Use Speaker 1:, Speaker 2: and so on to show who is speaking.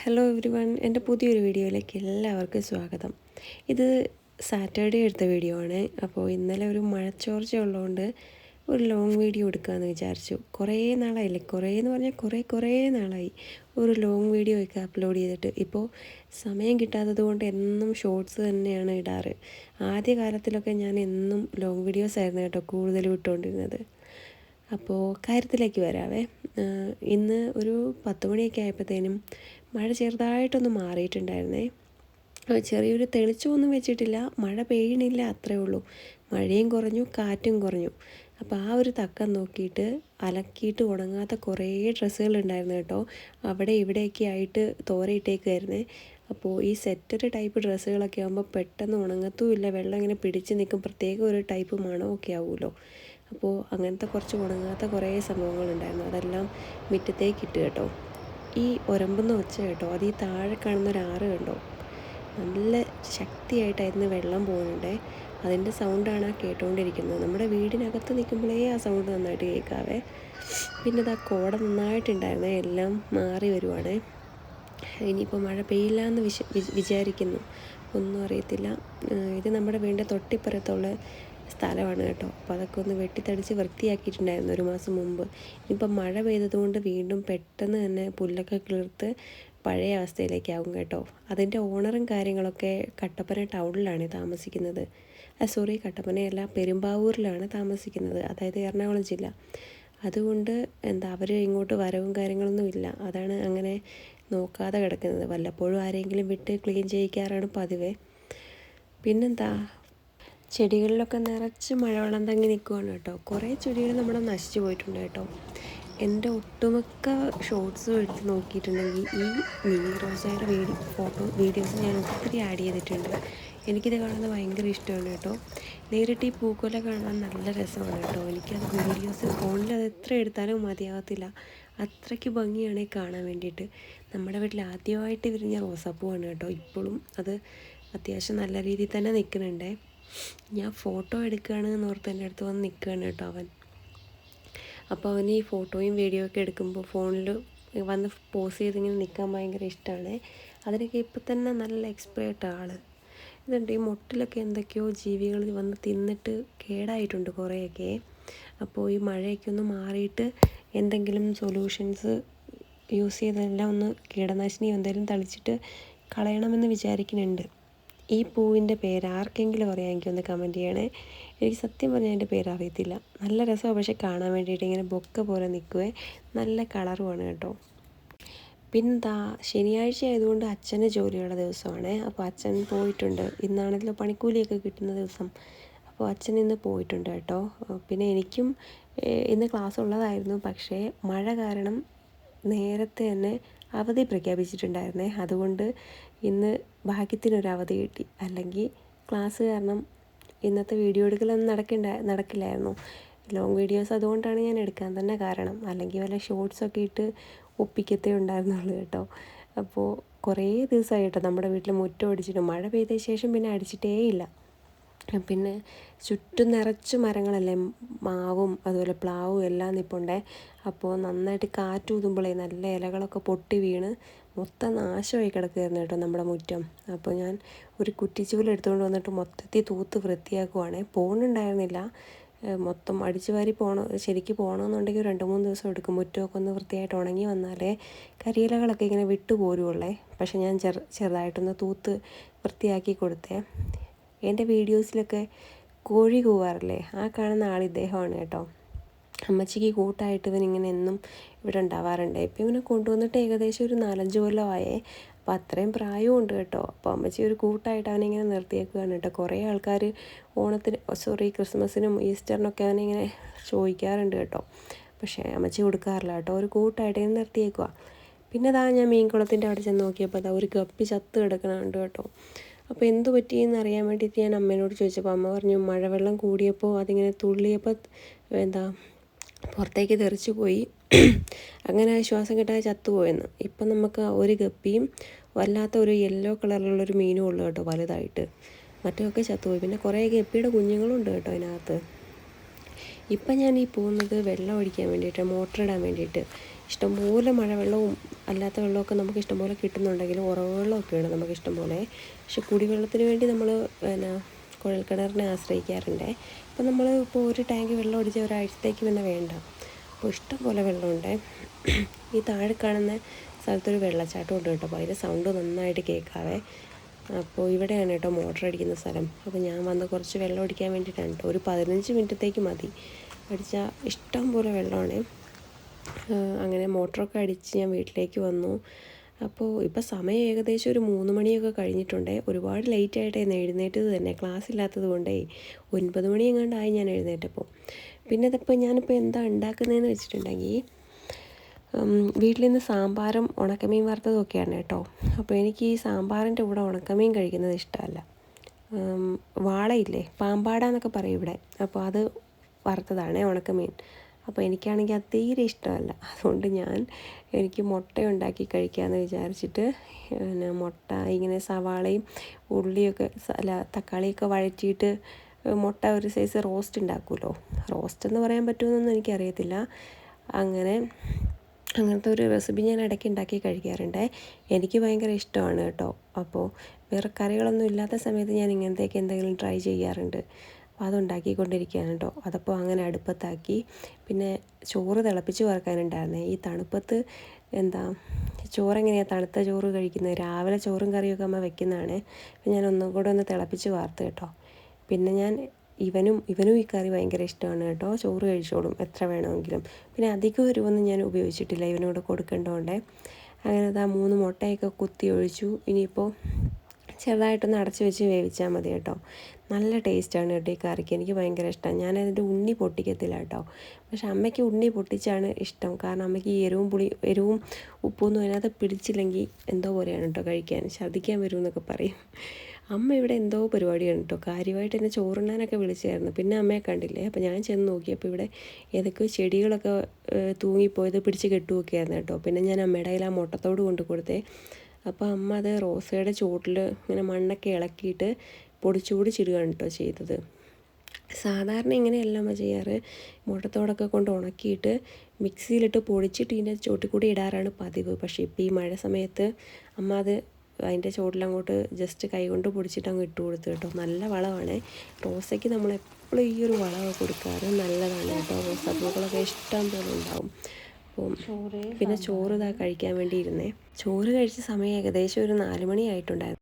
Speaker 1: Hello every one എന്റെ പുതിയൊരു വീഡിയോയിലേക്ക് എല്ലാവർക്കും സ്വാഗതം. ഇത് സാറ്റർഡേ എടുത്ത വീഡിയോ ആണ്. അപ്പോൾ ഇന്നലെ ഒരു മഴച്ചോർച്ച ഉള്ളതുകൊണ്ട് ഒരു ലോങ് വീഡിയോ എടുക്കാമെന്ന് വിചാരിച്ചു. കുറേ നാളായില്ലേ? കുറേ എന്ന് പറഞ്ഞാൽ കുറേ കുറേ നാളായി. ഒരു ലോങ് വീഡിയോ ഒക്കെ അപ്ലോഡ് ചെയ്തിട്ട്. ഇപ്പോൾ സമയം കിട്ടാത്തത് കൊണ്ട് എന്നും ഷോർട്സ് തന്നെയാണ് ഇടാറ്. ആദ്യ കാലത്തിലൊക്കെ ഞാൻ എന്നും ലോങ് വീഡിയോസ് ആയിരുന്നു കേട്ടോ കൂടുതലും ഇട്ടുകൊണ്ടിരുന്നത്. അപ്പോൾ കാര്യത്തിലേക്ക് വരാവേ. ഇന്ന് ഒരു പത്ത് മണിയൊക്കെ ആയപ്പോഴത്തേനും മഴ ചെറുതായിട്ടൊന്ന് മാറിയിട്ടുണ്ടായിരുന്നേ. ചെറിയൊരു തെളിച്ചമൊന്നും വെച്ചിട്ടില്ല. മഴ പെയ്യണില്ല അത്രേ ഉള്ളൂ. മഴയും കുറഞ്ഞു കാറ്റും കുറഞ്ഞു. അപ്പോൾ ആ ഒരു തക്കം നോക്കിയിട്ട് അലക്കിയിട്ട് ഉണങ്ങാത്ത കുറേ ഡ്രസ്സുകൾ ഉണ്ടായിരുന്നു കേട്ടോ. അവിടെ ഇവിടെയൊക്കെ ആയിട്ട് തോരയിട്ടേക്കുമായിരുന്നേ അപ്പോൾ ഈ സെറ്റർ ടൈപ്പ് ഡ്രസ്സുകളൊക്കെ ആകുമ്പോൾ പെട്ടെന്ന് ഉണങ്ങത്തുമില്ല. വെള്ളം ഇങ്ങനെ പിടിച്ച് നിൽക്കും. പ്രത്യേക ഒരു ടൈപ്പ് മണമൊക്കെ ആവുമല്ലോ. അപ്പോൾ അങ്ങനത്തെ കുറച്ച് ഉണങ്ങാത്ത കുറേ സംഭവങ്ങൾ ഉണ്ടായിരുന്നു അതെല്ലാം മുറ്റത്തേക്ക് ഇട്ട് കേട്ടോ. ഈ ഒരമ്പെന്ന് വെച്ച കേട്ടോ അത് ഈ താഴെ കാണുന്ന ഒരു ആറ് കണ്ടോ? നല്ല ശക്തിയായിട്ടായിരുന്നു വെള്ളം പോകുന്നുണ്ടേ. അതിന്റെ സൗണ്ടാണ് ആ കേട്ടുകൊണ്ടിരിക്കുന്നത് നമ്മുടെ വീടിനകത്ത് നിൽക്കുമ്പോഴേ ആ സൗണ്ട് നന്നായിട്ട് കേൾക്കാവേ. പിന്നെ ഇതാ കോട നന്നായിട്ടുണ്ടായിരുന്നേ. എല്ലാം മാറി വരുവാണേ. ഇനിയിപ്പോൾ മഴ പെയ്യില്ല എന്ന് വിശ വിചാരിക്കുന്നു. ഒന്നും അറിയത്തില്ല. ഇത് നമ്മുടെ വീടിന്റെ തൊട്ടിപ്പുറത്തുള്ള സ്ഥലമാണ് കേട്ടോ. അപ്പോൾ അതൊക്കെ ഒന്ന് വെട്ടിത്തടിച്ച് വൃത്തിയാക്കിയിട്ടുണ്ടായിരുന്നു ഒരു മാസം മുമ്പ്. ഇനിയിപ്പം മഴ പെയ്തതുകൊണ്ട് വീണ്ടും പെട്ടെന്ന് തന്നെ പുല്ലൊക്കെ കിളിർത്ത് പഴയ അവസ്ഥയിലേക്കാവും കേട്ടോ. അതിന്റെ ഓണറും കാര്യങ്ങളൊക്കെ കട്ടപ്പന ടൗണിലാണ് താമസിക്കുന്നത്. സോറി കട്ടപ്പനയല്ല പെരുമ്പാവൂരിലാണ് താമസിക്കുന്നത്. അതായത് എറണാകുളം ജില്ല. അതുകൊണ്ട് എന്താ അവർ ഇങ്ങോട്ട് വരവും കാര്യങ്ങളൊന്നും ഇല്ല. അതാണ് അങ്ങനെ നോക്കാതെ കിടക്കുന്നത്. വല്ലപ്പോഴും ആരെങ്കിലും വിട്ട് ക്ലീൻ ചെയ്യിക്കാറാണ് പതിവ്. പിന്നെന്താ ചെടികളിലൊക്കെ നിറച്ച് മഴവെള്ളം തങ്ങി നിൽക്കുകയാണ് കേട്ടോ. കുറേ ചെടികൾ നമ്മുടെ നശിച്ചു പോയിട്ടുണ്ട് കേട്ടോ. എന്റെ ഒട്ടുമിക്ക ഷോർട്സ് എടുത്ത് നോക്കിയിട്ടുണ്ടെങ്കിൽ ഈ മിനി റോസയുടെ വീഡിയോ ഫോട്ടോ വീഡിയോസ് ഞാൻ ഒത്തിരി ആഡ് ചെയ്തിട്ടുണ്ട്. എനിക്കിത് കാണുന്നത് ഭയങ്കര ഇഷ്ടമാണ് കേട്ടോ. നേരിട്ട് ഈ പൂക്കൊല കാണാൻ നല്ല രസമാണ് കേട്ടോ. എനിക്കത് വീഡിയോസ് ഫോണിൽ അത് എത്ര എടുത്താലും മതിയാകത്തില്ല അത്രയ്ക്ക് ഭംഗിയാണ് കാണാൻ വേണ്ടിയിട്ട്. നമ്മുടെ വീട്ടിൽ ആദ്യമായിട്ട് വിരിഞ്ഞ റോസാപ്പൂവാണ് കേട്ടോ. ഇപ്പോഴും അത് അത്യാവശ്യം നല്ല രീതിയിൽ തന്നെ നിൽക്കുന്നുണ്ടേ. ഞാൻ ഫോട്ടോ എടുക്കുകയാണ് എന്ന് ഓർത്ത് എന്റെ അടുത്ത് വന്ന് നിൽക്കുകയാണ് കേട്ടോ അവൻ. അപ്പോൾ അവന് ഈ ഫോട്ടോയും വീഡിയോ ഒക്കെ എടുക്കുമ്പോൾ ഫോണിൽ വന്ന് പോസ് ചെയ്തിങ്ങനെ നിൽക്കാൻ ഭയങ്കര ഇഷ്ടമാണ്. അതിനൊക്കെ ഇപ്പം തന്നെ നല്ല എക്സ്പേർട്ട് ആൾ ഇതുണ്ട് ഈ മുട്ടിലൊക്കെ എന്തൊക്കെയോ ജീവികൾ വന്ന് തിന്നിട്ട് കേടായിട്ടുണ്ട് കുറേയൊക്കെ. അപ്പോൾ ഈ മഴയൊക്കെ ഒന്ന് മാറിയിട്ട് എന്തെങ്കിലും സൊല്യൂഷൻസ് യൂസ് ചെയ്തെല്ലാം ഒന്ന് കീടനാശിനി എന്തെങ്കിലും തളിച്ചിട്ട് കളയണമെന്ന് വിചാരിക്കുന്നുണ്ട്. ഈ പൂവിന്റെ പേര് ആർക്കെങ്കിലും അറിയാമെങ്കിൽ ഒന്ന് കമന്റ് ചെയ്യണേ. എനിക്ക് സത്യം പറഞ്ഞാൽ എന്റെ പേര് അറിയത്തില്ല. നല്ല രസമാണ് പക്ഷേ കാണാൻ വേണ്ടിയിട്ട് ഇങ്ങനെ ബൊക്ക പോലെ നിൽക്കുവേ നല്ല കളറുമാണ് കേട്ടോ. പിന്നെന്താ ശനിയാഴ്ച ആയതുകൊണ്ട് അച്ഛന് ജോലിയുള്ള ദിവസമാണ്. അപ്പോൾ അച്ഛൻ പോയിട്ടുണ്ട്. ഇന്നാണെങ്കിലും പണിക്കൂലിയൊക്കെ കിട്ടുന്ന ദിവസം. അപ്പോൾ അച്ഛൻ ഇന്ന് പോയിട്ടുണ്ട് കേട്ടോ. പിന്നെ എനിക്കും ഇന്ന് ക്ലാസ് ഉള്ളതായിരുന്നു പക്ഷേ മഴ കാരണം നേരത്തെ തന്നെ അവധി പ്രഖ്യാപിച്ചിട്ടുണ്ടായിരുന്നേ. അതുകൊണ്ട് ഇന്ന് ഭാഗ്യത്തിനൊരു അവധി കിട്ടി. അല്ലെങ്കിൽ ക്ലാസ് കാരണം ഇന്നത്തെ വീഡിയോ എടുക്കലൊന്നും നടക്കണ്ട നടക്കില്ലായിരുന്നു. ലോങ് വീഡിയോസ് അതുകൊണ്ടാണ് ഞാൻ എടുക്കാൻ തന്നെ കാരണം. അല്ലെങ്കിൽ വല്ല ഷോർട്സൊക്കെ ഇട്ട് ഒപ്പിക്കത്തേ ഉണ്ടായിരുന്നുള്ളൂ കേട്ടോ. അപ്പോൾ കുറേ ദിവസമായി കേട്ടോ നമ്മുടെ വീട്ടിൽ മുറ്റം അടിച്ചിട്ട് മഴ പെയ്ത ശേഷം പിന്നെ അടിച്ചിട്ടേ ഇല്ല. പിന്നെ ചുറ്റും നിറച്ച് മരങ്ങളല്ലേ? മാവും അതുപോലെ പ്ലാവും എല്ലാം നിൽപ്പുണ്ടേ അപ്പോൾ നന്നായിട്ട് കാറ്റ് ഊതുമ്പോളേ നല്ല ഇലകളൊക്കെ പൊട്ടി വീണ് മൊത്തം നാശമായി കിടക്കുകയായിരുന്നു കേട്ടോ നമ്മുടെ മുറ്റം. അപ്പോൾ ഞാൻ ഒരു കുറ്റിച്ചൂൽ എടുത്തുകൊണ്ട് വന്നിട്ട് മൊത്തത്തിൽ തൂത്ത് വൃത്തിയാക്കുവാണേ. പോകുന്നുണ്ടായിരുന്നില്ല ഏഹ് മൊത്തം അടിച്ചു വാരി പോകണം ശരിക്ക് പോകണമെന്നുണ്ടെങ്കിൽ രണ്ട് മൂന്ന് ദിവസം എടുക്കും. മുറ്റമൊക്കെ ഒന്ന് വൃത്തിയായിട്ട് ഉണങ്ങി വന്നാലേ കരിയിലകളൊക്കെ ഇങ്ങനെ വിട്ടു പോരുള്ളേ. പക്ഷെ ഞാൻ ചെറു ചെറുതായിട്ടൊന്ന് തൂത്ത് വൃത്തിയാക്കി കൊടുത്തേ. എന്റെ വീഡിയോസിലൊക്കെ കോഴി കൂവാറില്ലേ? ആ കാണുന്ന ആൾ ഇദ്ദേഹമാണ് കേട്ടോ. അമ്മച്ചിക്ക് കൂട്ടായിട്ട് ഇങ്ങനെ എന്നും ഇവിടെ ഉണ്ടാവാറുണ്ട്. ഇപ്പം ഇവനെ കൊണ്ടുവന്നിട്ട് ഏകദേശം ഒരു നാലഞ്ച് കൊല്ലമായേ. അപ്പോൾ അത്രയും പ്രായവും ഉണ്ട് കേട്ടോ. അപ്പോൾ അമ്മച്ചി ഒരു കൂട്ടായിട്ട് അവനിങ്ങനെ നിർത്തിയേക്കുകയാണ് കേട്ടോ. കുറേ ആൾക്കാർ ഓണത്തിന് സോറി ക്രിസ്മസിനും ഈസ്റ്ററിനൊക്കെ അവനിങ്ങനെ ചോദിക്കാറുണ്ട് കേട്ടോ. പക്ഷേ അമ്മച്ചി കൊടുക്കാറില്ല കേട്ടോ. ഒരു കൂട്ടായിട്ട് ഇങ്ങനെ നിർത്തിയേക്കുക പിന്നെ അതാ ഞാൻ മീൻകുളത്തിന്റെ അവിടെ ചെന്ന് നോക്കിയപ്പോൾ അതാ ഒരു ഗപ്പി ചത്ത് കിടക്കണുണ്ട് കേട്ടോ. അപ്പോൾ എന്ത് പറ്റിയെന്ന് അറിയാൻ വേണ്ടിയിട്ട് ഞാൻ അമ്മേനോട് ചോദിച്ചപ്പോൾ അമ്മ പറഞ്ഞു മഴവെള്ളം കൂടിയപ്പോൾ അതിങ്ങനെ തുള്ളിയപ്പോൾ എന്താ പുറത്തേക്ക് തെറിച്ചു പോയി. അങ്ങനെ ശ്വാസം കിട്ടാതെ ചത്തുപോയെന്ന്. ഇപ്പം നമുക്ക് ഒരു ഗപ്പിയും വല്ലാത്ത ഒരു യെല്ലോ കളറിലുള്ളൊരു മീനും ഉള്ളു കേട്ടോ വലുതായിട്ട്. മറ്റൊക്കെ ചത്തുപോയി. പിന്നെ കുറേ ഗപ്പിയുടെ കുഞ്ഞുങ്ങളും ഉണ്ട് കേട്ടോ അതിനകത്ത്. ഇപ്പം ഞാൻ ഈ പോകുന്നത് വെള്ളം ഒഴിക്കാൻ വേണ്ടിയിട്ട് മോട്ടർ ഇടാൻ വേണ്ടിയിട്ട്. ഇഷ്ടംപോലെ മഴവെള്ളവും അല്ലാത്ത വെള്ളമൊക്കെ നമുക്ക് ഇഷ്ടംപോലെ കിട്ടുന്നുണ്ടെങ്കിലും ഉറവെള്ളമൊക്കെയാണ് വെള്ളമൊക്കെയാണ് നമുക്ക് ഇഷ്ടംപോലെ. പക്ഷെ കുടിവെള്ളത്തിന് വേണ്ടി നമ്മൾ പിന്നെ കുഴൽക്കിണറിനെ ആശ്രയിക്കാറുണ്ട്. അപ്പോൾ നമ്മൾ ഇപ്പോൾ ഒരു ടാങ്ക് വെള്ളം ഒടിച്ച ഒരാഴ്ചത്തേക്ക് പിന്നെ വേണ്ട. അപ്പോൾ ഇഷ്ടംപോലെ വെള്ളമുണ്ട്. ഈ താഴെ കാണുന്ന സ്ഥലത്തൊരു വെള്ളച്ചാട്ടം ഉണ്ട് കേട്ടോ. അപ്പോൾ അതിന്റെ സൗണ്ട് നന്നായിട്ട് കേൾക്കാവേ. അപ്പോൾ ഇവിടെയാണ് കേട്ടോ മോട്ടർ അടിക്കുന്ന സ്ഥലം. അപ്പോൾ ഞാൻ വന്ന് കുറച്ച് വെള്ളം അടിക്കാൻ വേണ്ടിയിട്ടാണ് കേട്ടോ. ഒരു പതിനഞ്ച് മിനിറ്റത്തേക്ക് മതി. അടിച്ചാൽ ഇഷ്ടം പോലെ വെള്ളമാണ്. അങ്ങനെ മോട്ടറൊക്കെ അടിച്ച് ഞാൻ വീട്ടിലേക്ക് വന്നു. അപ്പോൾ ഇപ്പോൾ സമയം ഏകദേശം ഒരു മൂന്ന് മണിയൊക്കെ കഴിഞ്ഞിട്ടുണ്ട്. ഒരുപാട് ലേറ്റ് ആയിട്ടായിരുന്നു എഴുന്നേറ്റത് തന്നെ. ക്ലാസ് ഇല്ലാത്തത് കൊണ്ടേ ഒൻപത് മണി എങ്ങാണ്ടായി ഞാൻ എഴുന്നേറ്റപ്പോൾ പിന്നെ അതിപ്പോൾ ഞാനിപ്പോൾ എന്താ ഉണ്ടാക്കുന്നതെന്ന് വെച്ചിട്ടുണ്ടെങ്കിൽ വീട്ടിൽ നിന്ന് സാമ്പാറും ഉണക്കമീൻ വറുത്തതും ഒക്കെയാണ് കേട്ടോ. അപ്പോൾ എനിക്ക് ഈ സാമ്പാറിന്റെ കൂടെ ഉണക്കമീൻ കഴിക്കുന്നത് ഇഷ്ടമല്ല. വാളയില്ലേ? പാമ്പാട എന്നൊക്കെ പറയും ഇവിടെ. അപ്പോൾ അത് വറുത്തതാണ് ഉണക്കമീൻ. അപ്പോൾ എനിക്കാണെങ്കിൽ അത് തീരെ ഇഷ്ടമല്ല. അതുകൊണ്ട് ഞാൻ എനിക്ക് മുട്ട ഉണ്ടാക്കി കഴിക്കാമെന്ന് വിചാരിച്ചിട്ട് പിന്നെ മുട്ട ഇങ്ങനെ സവാളയും ഉള്ളിയൊക്കെ അല്ല തക്കാളിയൊക്കെ വഴറ്റിയിട്ട് മുട്ട ഒരു സൈസ് റോസ്റ്റ് ഉണ്ടാക്കുമല്ലോ. റോസ്റ്റ് എന്ന് പറയാൻ പറ്റുമെന്നൊന്നും എനിക്കറിയത്തില്ല. അങ്ങനെ അങ്ങനത്തെ ഒരു റെസിപ്പി ഞാൻ ഇടയ്ക്ക് ഉണ്ടാക്കി കഴിക്കാറുണ്ട്. എനിക്ക് ഭയങ്കര ഇഷ്ടമാണ് കേട്ടോ. അപ്പോൾ വേറെ കറികളൊന്നും ഇല്ലാത്ത സമയത്ത് ഞാൻ ഇങ്ങനത്തേക്ക് എന്തെങ്കിലും ട്രൈ ചെയ്യാറുണ്ട്. അപ്പോൾ അതുണ്ടാക്കിക്കൊണ്ടിരിക്കുകയാണ് കേട്ടോ അതപ്പോൾ അങ്ങനെ അടുപ്പത്താക്കി. പിന്നെ ചോറ് തിളപ്പിച്ച് വറക്കാനുണ്ടായിരുന്നേ. ഈ തണുപ്പത്ത് എന്താ ചോറ് എങ്ങനെയാണ് തണുത്ത ചോറ് കഴിക്കുന്നത്? രാവിലെ ചോറും കറിയൊക്കെ അമ്മ വെക്കുന്നതാണ്. അപ്പം ഞാൻ ഒന്നും കൂടെ ഒന്ന് തിളപ്പിച്ച് വാർത്ത് കേട്ടോ. പിന്നെ ഞാൻ ഇവനും ഇവനും ഈ കറി ഭയങ്കര ഇഷ്ടമാണ് കേട്ടോ. ചോറ് കഴിച്ചോളും എത്ര വേണമെങ്കിലും. പിന്നെ അധികം എരിവൊന്നും ഞാൻ ഉപയോഗിച്ചിട്ടില്ല. ഇവനോട് കൊടുക്കേണ്ടതുകൊണ്ട്. അങ്ങനെ അതാ മൂന്ന് മുട്ടയൊക്കെ കുത്തി ഒഴിച്ചു. ഇനിയിപ്പോൾ ചെറുതായിട്ടൊന്ന് അടച്ച് വെച്ച് വേവിച്ചാൽ മതി കേട്ടോ. നല്ല ടേസ്റ്റാണ് കേട്ടോ ഈ കറിക്ക്. എനിക്ക് ഭയങ്കര ഇഷ്ടമാണ് ഞാൻ അതിന്റെ ഉണ്ണി പൊട്ടിക്കത്തില്ല കേട്ടോ. പക്ഷെ അമ്മയ്ക്ക് ഉണ്ണി പൊട്ടിച്ചാണ് ഇഷ്ടം. കാരണം അമ്മയ്ക്ക് ഈ എരിവും പുളി എരിവും ഉപ്പൊന്നും അതിനകത്ത് പിടിച്ചില്ലെങ്കിൽ എന്തോ പോലെയാണ് കേട്ടോ കഴിക്കാൻ. ഛർദ്ദിക്കാൻ വരും എന്നൊക്കെ പറയും. അമ്മ ഇവിടെ എന്തോ പരിപാടിയാണ് കേട്ടോ. കാര്യമായിട്ട് എന്നെ ചോറുണ്ണാനൊക്കെ വിളിച്ചായിരുന്നു. പിന്നെ അമ്മയെ കണ്ടില്ലേ? അപ്പോൾ ഞാൻ ചെന്ന് നോക്കിയപ്പോൾ ഇവിടെ ഏതൊക്കെയോ ചെടികളൊക്കെ തൂങ്ങിപ്പോയത് പിടിച്ച് കെട്ടുമൊക്കെയായിരുന്നു കേട്ടോ. പിന്നെ ഞാൻ അമ്മയുടെ കയ്യിൽ ആ മുട്ടത്തോട് കൊണ്ട് കൊടുത്തേ. അപ്പോൾ അമ്മ അത് റോസയുടെ ചുവട്ടിൽ ഇങ്ങനെ മണ്ണൊക്കെ ഇളക്കിയിട്ട് പൊടിച്ചു പൊടിച്ചിടുകയാണ് കേട്ടോ ചെയ്തത്. സാധാരണ ഇങ്ങനെയല്ല അമ്മ ചെയ്യാറ്. മുട്ടത്തോടൊക്കെ കൊണ്ട് ഉണക്കിയിട്ട് മിക്സിയിലിട്ട് പൊടിച്ചിട്ട് ഇതിന്റെ ചോട്ടിൽ കൂടി ഇടാറാണ് പതിവ്. പക്ഷേ ഇപ്പോൾ ഈ മഴ സമയത്ത് അമ്മ അത് അതിന്റെ ചോട്ടിലങ്ങോട്ട് ജസ്റ്റ് കൈകൊണ്ട് പൊടിച്ചിട്ട് അങ്ങ് ഇട്ട് കൊടുത്തു കേട്ടോ. നല്ല വളമാണ്. റോസയ്ക്ക് നമ്മൾ എപ്പോഴും ഈ ഒരു വളമൊക്കെ കൊടുക്കാറ്. നല്ലതാണ് കേട്ടോ. റോസാപ്പൂക്കളൊക്കെ ഇഷ്ടം പോലെ ഉണ്ടാവും. അപ്പം പിന്നെ ചോറ് ഇതാ കഴിക്കാൻ വേണ്ടി ഇരുന്നേ ചോറ് കഴിച്ച സമയം ഏകദേശം ഒരു നാല് മണി ആയിട്ടുണ്ടായിരുന്നു